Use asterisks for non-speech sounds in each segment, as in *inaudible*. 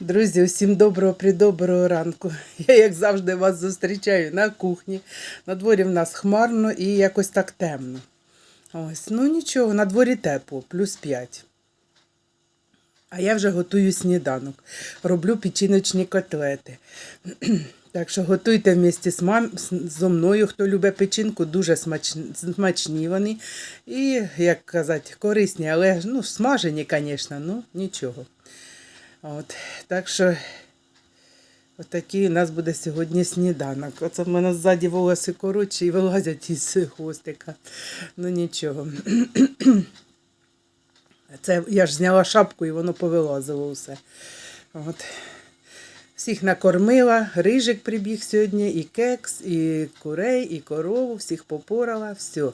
Друзі, усім доброго придоброго ранку. *laughs* Я, як завжди, вас зустрічаю на кухні. На дворі в нас хмарно і якось так темно. Ось, ну нічого, на дворі тепло, плюс 5. А я вже готую сніданок. Роблю печіночні котлети. *clears throat* Так що готуйте вместе з мам зо мною, хто любить печінку, дуже смачні, смачні вони. І, як казати, корисні, але ну, смажені, звісно, ну нічого. От, так що отакий у нас буде сьогодні сніданок. Оце в мене ззаді волоси коротші і вилазять із хвостика. Ну нічого. Це я ж зняла шапку і воно повилазило все. От. Всіх накормила, рижик прибіг сьогодні, і кекс, і курей, і корову, всіх попорала, все.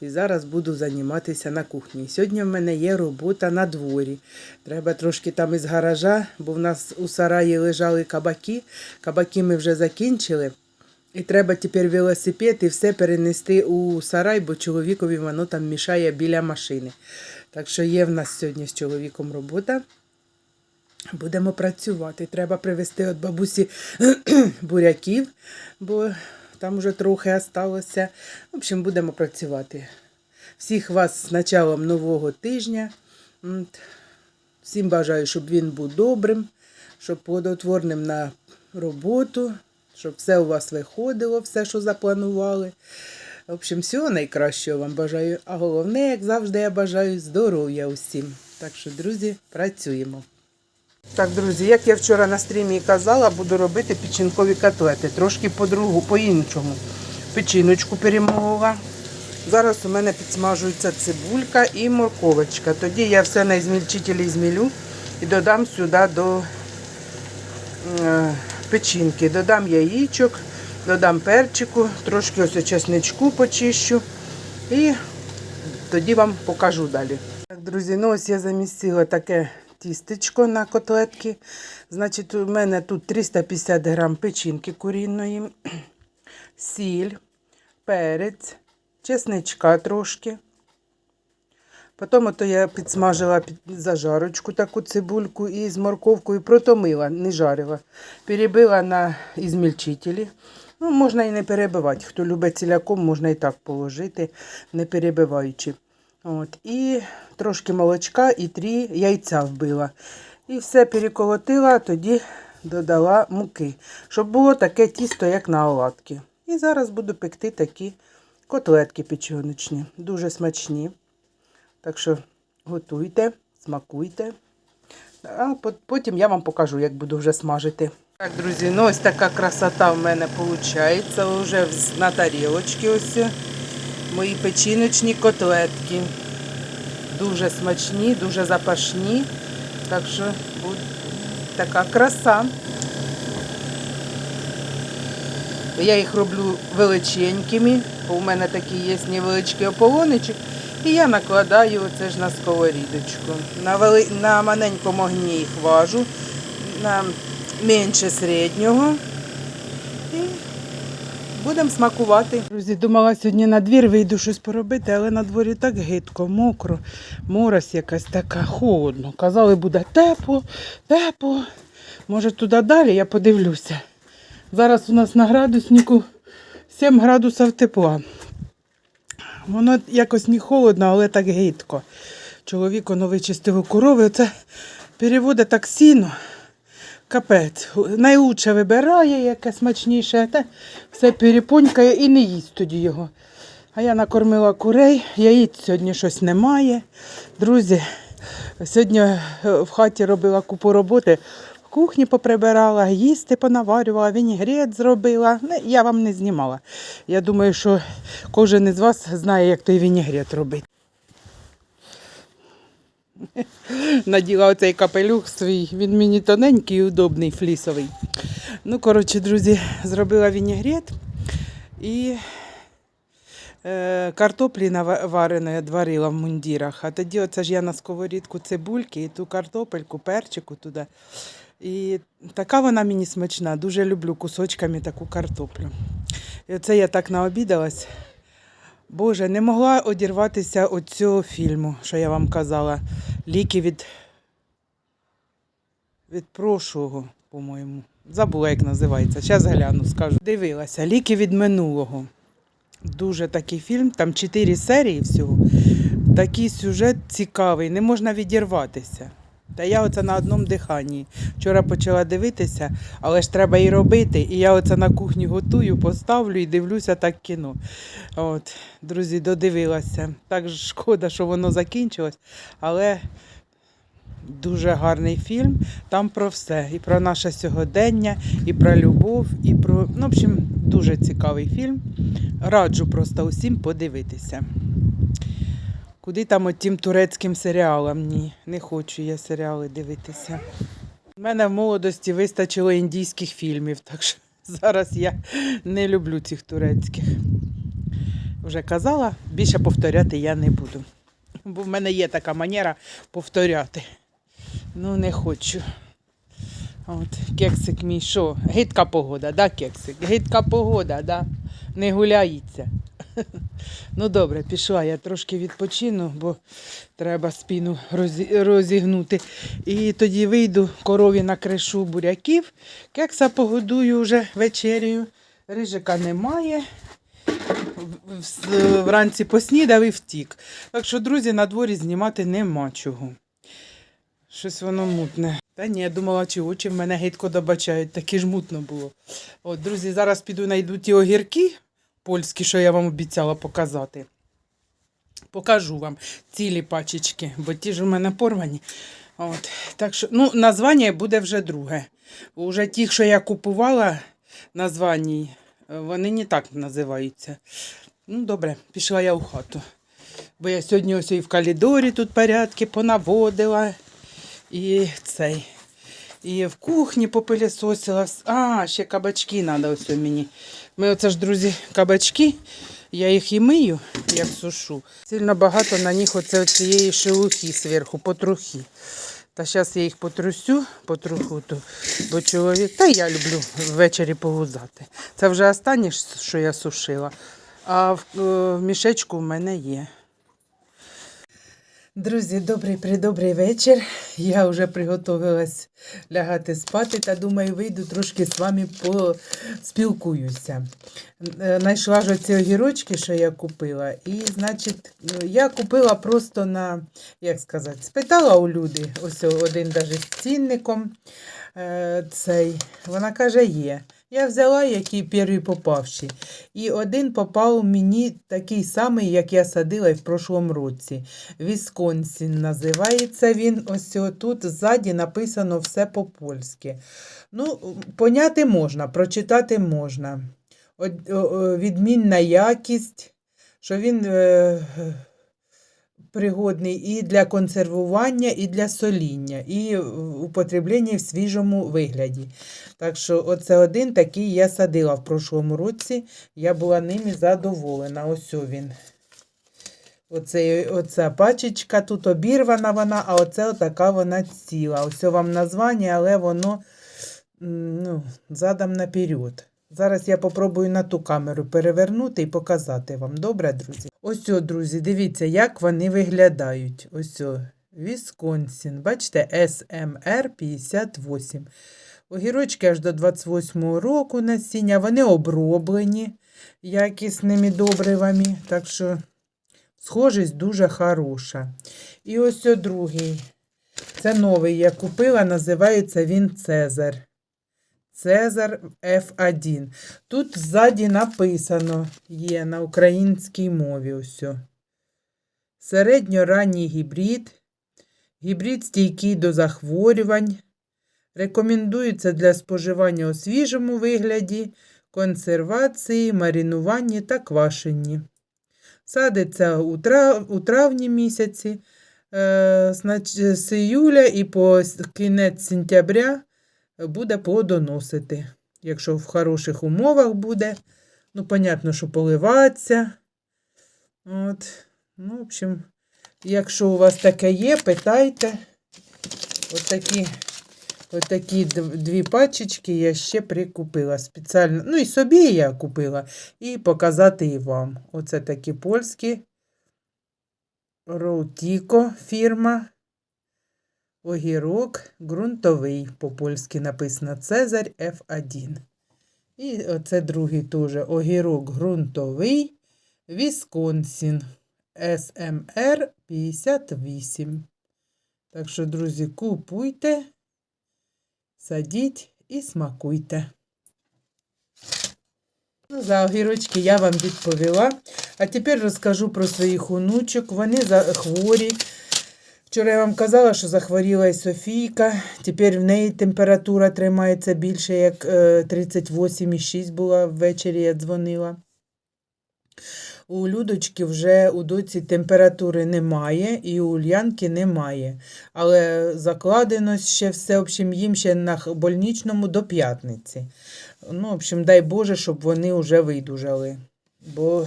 І зараз буду займатися на кухні. Сьогодні в мене є робота на дворі. Треба трошки там із гаража, бо в нас у сараї лежали кабаки. Кабаки ми вже закінчили. І треба тепер велосипед і все перенести у сарай, бо чоловікові воно там мішає біля машини. Так що є в нас сьогодні з чоловіком робота. Будемо працювати. Треба привезти від бабусі *clears throat* буряків, бо там вже трохи осталося. В общем, будемо працювати. Всіх вас з началом нового тижня. Всім бажаю, щоб він був добрим, щоб плодотворним на роботу, щоб все у вас виходило, все, що запланували. В общем, всього найкращого вам бажаю. А головне, як завжди, я бажаю здоров'я усім. Так що, друзі, працюємо. Так, друзі, як я вчора на стрімі і казала, буду робити печінкові котлети. Трошки по-другу, по-іншому. Печіночку перемолола. Зараз у мене підсмажується цибулька і морковочка. Тоді я все на ізмільчителі змілю і додам сюди до е, печінки. Додам яєчок, додам перчику, трошки ось чесничку почищу. І тоді вам покажу далі. Так, друзі, ну ось я замістила таке тістечко на котлетки. Значить, у мене тут 350 грам печінки курінної, сіль, перець, чесничка трошки. Потім ото я підсмажила під зажарочку таку цибульку і з морковкою протомила, не жарила. Перебила на ізмільчителі. Ну, можна і не перебивати. Хто любить ціляком, можна і так положити, не перебиваючи. От. І трошки молочка і три яйця вбила. І все переколотила, тоді додала муки, щоб було таке тісто, як на оладки. І зараз буду пекти такі котлетки печіночні. Дуже смачні. Так що готуйте, смакуйте. А потім я вам покажу, як буду вже смажити. Так, друзі, ну ось така красота в мене виходить. Вже на тарілочці ось мої печіночні котлетки. Дуже смачні, дуже запашні. Так що така краса. Я їх роблю величенькими, бо у мене такий є невеличкий ополоничок. І я накладаю оце ж на сковорідочку. На, вели... на маленькому огні їх важу, на менше середнього. Будемо смакувати. Друзі, думала сьогодні на двір вийду щось поробити, але на дворі так гидко, мокро, морось якась така, холодно. Казали, буде тепло, тепло. Може туди далі, я подивлюся. Зараз у нас на градуснику 7 градусів тепла. Воно якось не холодно, але так гидко. Чоловік воно корови. Оце переводить так сіно. Капець. Найлучше вибирає, яке смачніше, а те все перепонькає і не їсть тоді його. А я накормила курей, яїць сьогодні щось немає. Друзі, сьогодні е, в хаті робила купу роботи. В кухні поприбирала, їсти понаварювала, вінігрет зробила. Я вам не знімала. Я думаю, що кожен із вас знає, як той вінігрет робити. Наділа оцей капелюх свій, він мені тоненький і удобний, флісовий. Ну, коротше, друзі, зробила вінігрет і е, картоплі навареної варила в мундірах. А тоді оце ж я на сковорідку цибульки і ту картопельку, перчику туди. І така вона мені смачна. Дуже люблю кусочками таку картоплю. І оце я так наобідалась. Боже, не могла одірватися від цього фільму, що я вам казала. Ліки від від прошлого, по-моєму. Забула, як називається. Зараз гляну, скажу. Дивилася. Ліки від минулого. Дуже такий фільм, там чотири серії всього. Такий сюжет цікавий, не можна відірватися. Та я оце на одному диханні. Вчора почала дивитися, але ж треба і робити. І я оце на кухні готую, поставлю і дивлюся так кіно. От, друзі, додивилася. Так шкода, що воно закінчилось, але дуже гарний фільм. Там про все. І про наше сьогодення, і про любов, і про. Ну, в общем, дуже цікавий фільм. Раджу просто усім подивитися. Куди там от тим турецьким серіалам? Ні, не хочу я серіали дивитися. У мене в молодості вистачило індійських фільмів, так що *laughs* зараз я не люблю цих турецьких. Вже казала, більше повторяти я не буду. Бо в мене є така манера повторяти. Ну, не хочу. От, кексик мій, що? Гидка погода, да, кексик? Гидка погода, да? Не гуляється. *laughs* Ну добре, пішла, я трошки відпочину, бо треба спину розігнути. І тоді вийду корові на кришу буряків. Кекса погодую вже вечерю. Рижика немає. Вранці поснідав і втік. Так що, друзі, на дворі знімати нема чого. Щось воно мутне. Та ні, я думала, чи очі в мене гидко добачають, таке ж мутно було. От, друзі, зараз піду знайду ті огірки польські, що я вам обіцяла показати. Покажу вам цілі пачечки, бо ті ж у мене порвані. От. Так що, ну, названня буде вже друге. Уже ті, що я купувала, названі, вони не так називаються. Ну, добре, пішла я у хату. Бо я сьогодні ось і в коридорі тут порядки понаводила. І цей. І в кухні попилісосила. А, ще кабачки треба ось мені. Ми оце ж, друзі, кабачки. Я їх і мию, як сушу. Сильно багато на них оце цієї шелухи зверху, потрохи. Та зараз я їх потрусю, потроху, то, бо чоловік. Та я люблю ввечері погузати. Це вже останнє, що я сушила. А в, е, в мішечку в мене є. Друзі, добрий придобрий вечір. Я вже приготувалась лягати спати та думаю, вийду трошки з вами поспілкуюся. Е, Знайшла ж оці огірочки, що я купила. І, значить, я купила просто на, як сказати, спитала у люди, ось один даже з цінником. е, Цей. Вона каже, є. Я взяла, який перший попавший. І один попав мені такий самий, як я садила і в прошлому році. Вісконсін називається він. Ось тут ззаді написано все по-польськи. Ну, поняти можна, прочитати можна. Відмінна якість, що він е, пригодний і для консервування, і для соління, і употреблення в свіжому вигляді. Так що оце один такий я садила в прошлому році. Я була ними задоволена. Ось він. Оце, оця пачечка тут обірвана вона, а оце така вона ціла. Ось вам названня, але воно ну, задам наперед. Зараз я попробую на ту камеру перевернути і показати вам. Добре, друзі? Ось, о, друзі, дивіться, як вони виглядають. Ось, о, Вісконсін. Бачите, SMR 58. Огірочки аж до 28-го року насіння. Вони оброблені якісними добривами. Так що схожість дуже хороша. І ось о другий. Це новий я купила, називається він Цезар. Цезар F1. Тут ззаді написано є на українській мові. Ось. Середньоранній гібрид. Гібрид стійкий до захворювань. Рекомендується для споживання у свіжому вигляді, консервації, маринуванні та квашенні. Садиться у, трав... у травні місяці, е, з іюля і по кінець сентября буде плодоносити. Якщо в хороших умовах буде, ну, понятно, що поливатися. От. Ну, в общем, якщо у вас таке є, питайте. Отакі, отакі дв- дві пачечки я ще прикупила спеціально. Ну і собі я купила, і показати і вам. Оце такі польські. Роутіко фірма. Огірок ґрунтовий, по-польськи написано Цезарь F1. І оце другий теж огірок ґрунтовий Вісконсін СМР 58. Так що, друзі, купуйте, садіть і смакуйте. Ну, за огірочки я вам відповіла. А тепер розкажу про своїх онучок. Вони хворі. Вчора я вам казала, що захворіла і Софійка. Тепер в неї температура тримається більше, як е, 38,6 була ввечері, я дзвонила. У Людочки вже у доці температури немає, і у Ульянки немає. Але закладено ще все, в общем, їм ще на больничному до п'ятниці. Ну, в общем, дай Боже, щоб вони вже видужали. Бо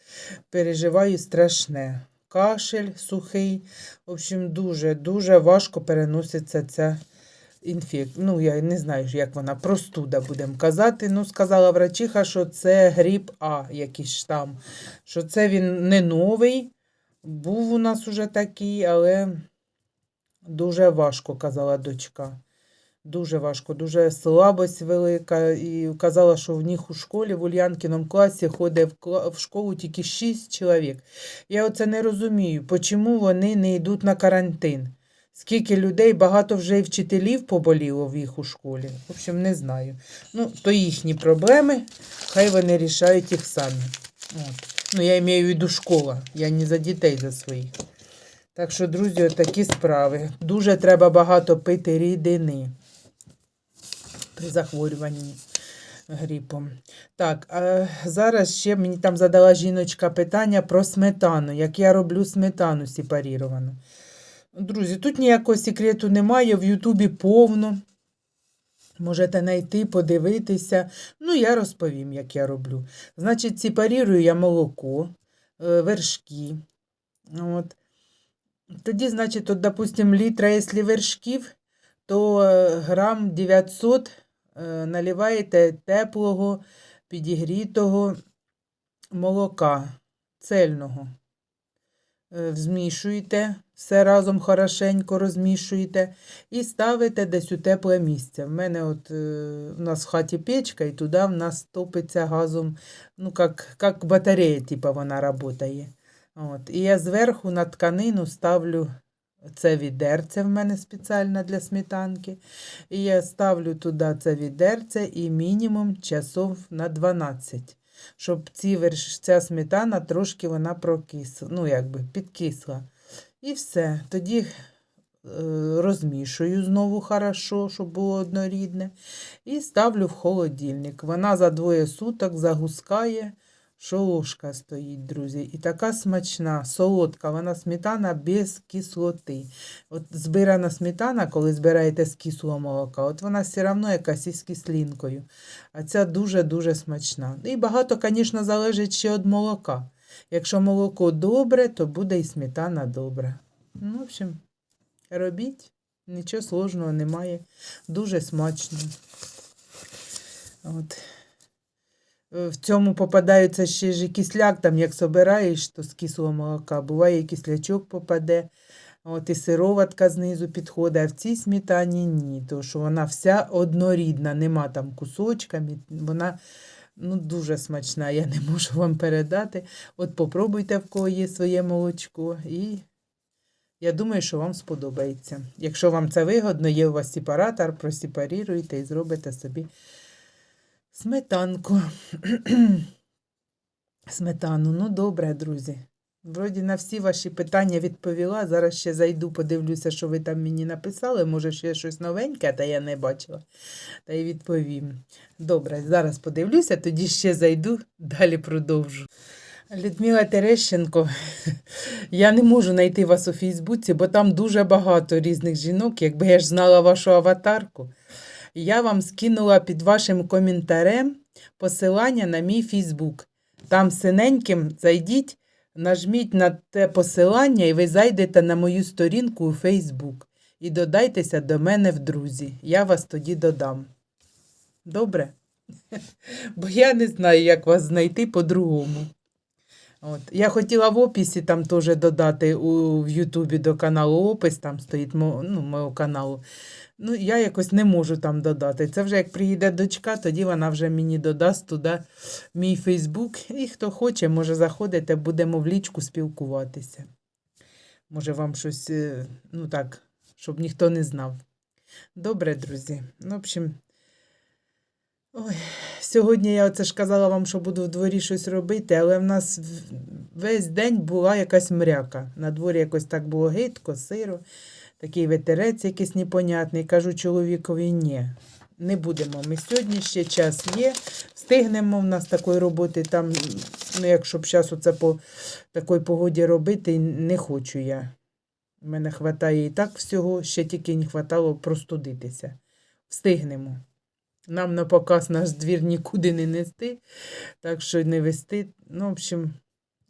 *laughs* переживаю страшне. Кашель сухий. В общем, дуже-дуже важко переноситься ця інфекція. Ну, я не знаю, як вона, простуда, будемо казати. Ну, сказала врачиха, що це грипп А, якийсь штам. Що це він не новий. Був у нас уже такий, але дуже важко, казала дочка. Дуже важко, дуже слабость велика. І казала, що в них у школі, в Ульянкіному класі ходить в, в школу тільки 6 чоловік. Я оце не розумію, чому вони не йдуть на карантин. Скільки людей, багато вже і вчителів поболіло в їх у школі. В общем, не знаю. Ну, то їхні проблеми, хай вони рішають їх самі. От. Ну, я маю в виду школа, я не за дітей за своїх. Так що, друзі, такі справи. Дуже треба багато пити рідини при захворюванні грипом. Так, а зараз ще мені там задала жіночка питання про сметану, як я роблю сметану сепаріровану. Друзі, тут ніякого секрету немає, в Ютубі повно. Можете знайти, подивитися. Ну, я розповім, як я роблю. Значить, сепарірую я молоко, е, вершки. От. Тоді, значить, от, допустим, літра, якщо вершків, то е, грам 900 е, наливаєте теплого, підігрітого молока цельного. Е, Змішуєте, все разом хорошенько розмішуєте і ставите десь у тепле місце. В мене от е, у нас в хаті печка, і туди в нас топиться газом, ну, як, як батарея, типу, вона працює. От. І я зверху на тканину ставлю це відерце в мене спеціально для сметанки. І я ставлю туди це відерце і мінімум часов на 12, щоб ці ця сметана трошки вона прокисла, ну якби підкисла. І все. Тоді е, розмішую знову хорошо, щоб було однорідне. І ставлю в холодильник. Вона за двоє суток загускає, що ложка стоїть, друзі. І така смачна, солодка, вона сметана без кислоти. От збирана сметана, коли збираєте з кислого молока, от вона все одно якась із кислинкою. А ця дуже-дуже смачна. І багато, звісно, залежить ще від молока. Якщо молоко добре, то буде і сметана добра. Ну, в общем, робіть, нічого сложного немає. Дуже смачно. От. Е, В цьому попадається ще ж і кисляк, там як собираєш, то з кислого молока. Буває, і кислячок попаде. От і сироватка знизу підходить, а в цій сметані ні, тому що вона вся однорідна, нема там кусочками, вона ну, дуже смачна, я не можу вам передати. От попробуйте, в кого є своє молочко, і я думаю, що вам сподобається. Якщо вам це вигодно, є у вас сепаратор, просепаріруйте і зробите собі сметанку. *clears throat* Сметану. Ну, добре, друзі. Вроді на всі ваші питання відповіла. Зараз ще зайду, подивлюся, що ви там мені написали. Може, ще щось новеньке, та я не бачила. Та й відповім. Добре, зараз подивлюся, тоді ще зайду, далі продовжу. Людмила Терещенко, *laughs* я не можу знайти вас у Фейсбуці, бо там дуже багато різних жінок. Якби я ж знала вашу аватарку, я вам скинула під вашим коментарем посилання на мій Фейсбук. Там синеньким зайдіть, нажміть на те посилання, і ви зайдете на мою сторінку у Фейсбук. І додайтеся до мене в друзі. Я вас тоді додам. Добре? *laughs* Бо я не знаю, як вас знайти по-другому. От. Я хотіла в описі там теж додати у, в Ютубі до каналу опис, там стоїть ну, мого каналу. Ну, я якось не можу там додати. Це вже як приїде дочка, тоді вона вже мені додасть туди мій Фейсбук. І хто хоче, може заходити, будемо в лічку спілкуватися. Може, вам щось, е, ну так, щоб ніхто не знав. Добре, друзі. Ну, в общем, ой, сьогодні я оце ж казала вам, що буду в дворі щось робити, але в нас весь день була якась мряка. На дворі якось так було гидко, сиро, такий ветерець якийсь непонятний. Кажу чоловікові, ні. Не будемо. Ми сьогодні ще час є. Встигнемо в нас такої роботи. Там, ну, якщо б зараз оце по такій погоді робити, не хочу я. У мене вистачає і так всього, ще тільки не вистачало простудитися. Встигнемо. Нам на показ наш двір нікуди не нести, так що не вести. Ну, в общем,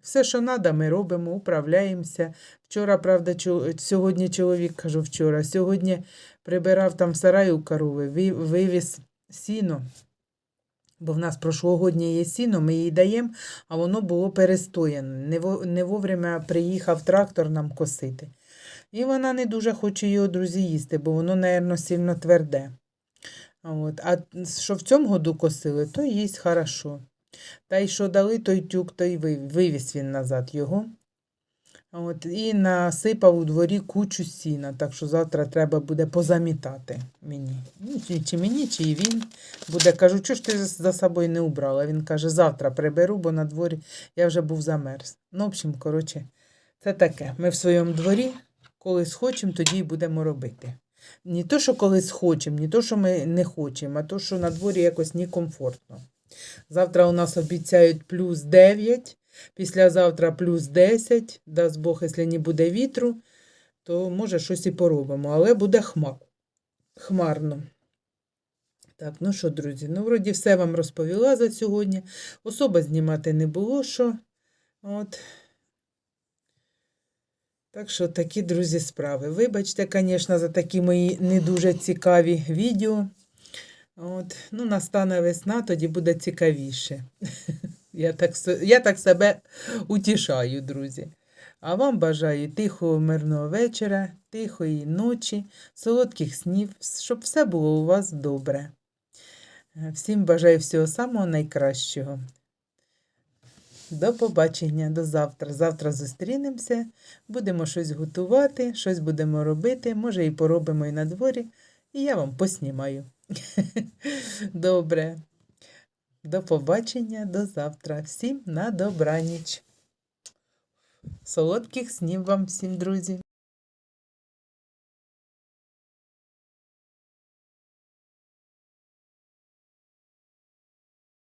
все, що треба, ми робимо, управляємося. Вчора, правда, сьогодні чоловік, кажу вчора, сьогодні прибирав там в сараї у корови, вивіз сіно. Бо в нас прошлогоднє є сіно, ми їй даємо, а воно було перестояне. Не, вовремя приїхав трактор нам косити. І вона не дуже хоче його, друзі, їсти, бо воно, напевно, сильно тверде. От. А що в цьому году косили, то їсть хорошо. Та й що дали той тюк, то й вивіз він назад його. От. І насипав у дворі кучу сіна, так що завтра треба буде позамітати мені. Ну, чи, мені, чи і він буде. Кажу, чого ж ти за- за собою не убрала? Він каже, завтра приберу, бо на дворі я вже був замерз. Ну, в общем, коротше, це таке. Ми в своєму дворі, коли схочемо, тоді й будемо робити. Не то, що коли схочемо, не то, що ми не хочемо, а то, що на дворі якось некомфортно. Завтра у нас обіцяють плюс 9, післязавтра плюс 10. Дасть Бог, якщо не буде вітру, то може щось і поробимо, але буде хмар. хмарно. Так, ну що, друзі, ну, вроді все вам розповіла за сьогодні. Особа знімати не було що. От. Так що такі, друзі, справи. Вибачте, звісно, за такі мої не дуже цікаві відео. От. Ну, настане весна, тоді буде цікавіше. *laughs* Я так, я так себе утішаю, друзі. А вам бажаю тихого, мирного вечора, тихої ночі, солодких снів, щоб все було у вас добре. Всім бажаю всього самого найкращого. До побачення, до завтра. Завтра зустрінемося, будемо щось готувати, щось будемо робити, може і поробимо і на дворі, і я вам поснімаю. *laughs* Добре. До побачення, до завтра. Всім на добраніч. Солодких снів вам всім, друзі.